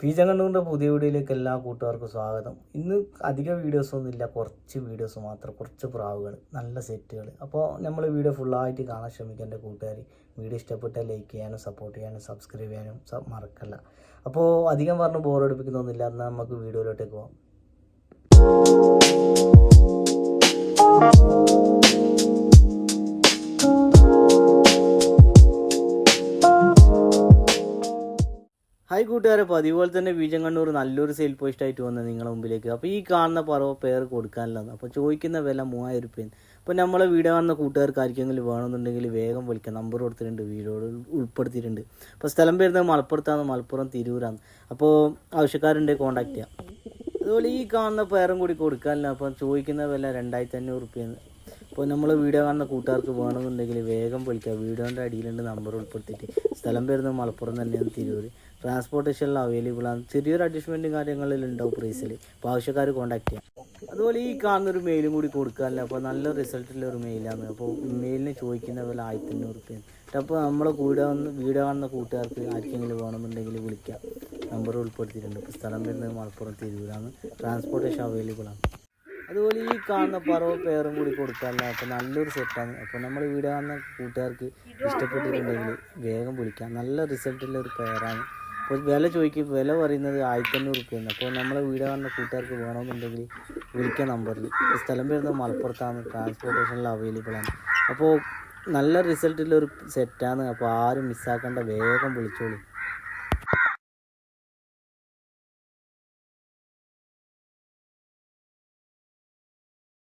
പീജങ്കണ്ണൂരിന്റെ പുതിയ വീഡിയോയിലേക്ക് എല്ലാ കൂട്ടുകാർക്കും സ്വാഗതം. ഇന്ന് അധികം വീഡിയോസ് ഒന്നും ഇല്ല. കുറച്ച് വീഡിയോസ് മാത്രം കുറച്ച് പ്രാവുകൾ നല്ല സെറ്റുകൾ. അപ്പോൾ നമ്മൾ വീഡിയോ ഫുള്ളായിട്ട് കാണാൻ ശ്രമിക്കുക എന്റെ കൂട്ടുകാർ. വീഡിയോ ഇഷ്ടപ്പെട്ടാൽ ലൈക്ക് ചെയ്യാനും സപ്പോർട്ട് ചെയ്യാനും സബ്സ്ക്രൈബ് ചെയ്യാനും മറക്കല്ല. അപ്പോൾ അധികം പറഞ്ഞ് ബോറടിപ്പിക്കുന്നൊന്നുമില്ല എന്നാൽ നമുക്ക് വീഡിയോയിലോട്ടേക്ക് പോകാം ഹായ് കൂട്ടുകാരെ അപ്പോൾ അതുപോലെ തന്നെ വിജയം നല്ലൊരു സെയിൽ പോസ്റ്റ് ആയിട്ട് വന്നത് നിങ്ങളുടെ മുമ്പിലേക്ക്. അപ്പോൾ ഈ കാണുന്ന പറവ പേർ കൊടുക്കാനുള്ളതാണ്. അപ്പോൾ ചോദിക്കുന്ന വില മൂവായിരം രൂപയാണ് അപ്പോൾ നമ്മളെ വീഡിയോ വന്ന കൂട്ടുകാർക്ക് ആർക്കെങ്കിലും വേണമെന്നുണ്ടെങ്കിൽ വേഗം വിളിക്കാം. നമ്പർ കൊടുത്തിട്ടുണ്ട് വീഡിയോയിൽ ഉൾപ്പെടുത്തിയിട്ടുണ്ട്. അപ്പോൾ സ്ഥലം വരുന്നത് മലപ്പുറത്താണ്. മലപ്പുറം തിരൂരാണ്. അപ്പോൾ ആവശ്യക്കാരുണ്ടെങ്കിൽ കോൺടാക്ട് ചെയ്യാം. അതുപോലെ ഈ കാണുന്ന പേരും കൂടി കൊടുക്കാനില്ല അപ്പോൾ ചോദിക്കുന്ന വില രണ്ടായിരത്തി അഞ്ഞൂറ് റുപ്യാണ് അപ്പോൾ നമ്മൾ വീഡിയോ കാണുന്ന കൂട്ടുകാർക്ക് വേണമെന്നുണ്ടെങ്കിൽ വേഗം വിളിക്കുക വീഡിയോന്റെ അടിയിലുണ്ട് നമ്പർ ഉൾപ്പെടുത്തിയിട്ട്. സ്ഥലം വരുന്നത് മലപ്പുറം തന്നെയാണ് തിരൂർ ട്രാൻസ്പോർട്ടേഷനിൽ അവൈലബിൾ ആണ്. ചെറിയൊരു അഡ്ജസ്റ്റ്മെന്റും കാര്യങ്ങളിൽ ഉണ്ടാവും പ്രൈസിൽ അപ്പോൾ ആവശ്യക്കാർ കോൺടാക്ട് ചെയ്യാം. അതുപോലെ ഈ കാണുന്നൊരു മെയിലും കൂടി കൊടുക്കാനില്ല അപ്പോൾ നല്ല റിസൾട്ടുള്ള ഒരു മെയിലാണ് അപ്പോൾ മെയിലിന് ചോദിക്കുന്ന വില ആയിരത്തി അഞ്ഞൂറ് അപ്പോൾ നമ്മളെ കൂടെ വന്ന് വീഡിയോ കാണുന്ന കൂട്ടുകാർക്ക് ആർക്കെങ്കിലും വേണമെന്നുണ്ടെങ്കിൽ വിളിക്കാം. നമ്പർ ഉൾപ്പെടുത്തിയിട്ടുണ്ട്. ഇപ്പോൾ സ്ഥലം വരുന്നത് മലപ്പുറം തിരൂരാണ്. ട്രാൻസ്പോർട്ടേഷൻ അവൈലബിൾ ആണ്. അതുപോലെ ഈ കാണുന്ന പറവ് പേറും കൂടി കൊടുക്കാനുള്ള അപ്പോൾ നല്ലൊരു സെറ്റാണ് അപ്പോൾ നമ്മൾ വീഡിയോ കാണുന്ന കൂട്ടുകാർക്ക് ഇഷ്ടപ്പെട്ടിട്ടുണ്ടെങ്കിൽ വേഗം വിളിക്കാം. നല്ല റിസൾട്ടുള്ള ഒരു പേരാണ്. അപ്പോൾ വില ചോദിക്കും. വില പറയുന്നത് ആയിരത്തി അഞ്ഞൂറ് റുപ്യാണ്. അപ്പോൾ നമ്മളെ വീഡിയോ കാണുന്ന കൂട്ടുകാർക്ക് വേണമെന്നുണ്ടെങ്കിൽ വിളിക്കുക നമ്പറിൽ സ്ഥലം വരുന്നത് മലപ്പുറത്താണ്. ട്രാൻസ്പോർട്ടേഷനിൽ അവൈലബിൾ ആണ്. അപ്പോൾ നല്ല റിസൾട്ടുള്ള ഒരു സെറ്റാണ് അപ്പോൾ ആരും മിസ്സാക്കേണ്ട വേഗം വിളിച്ചോളൂ.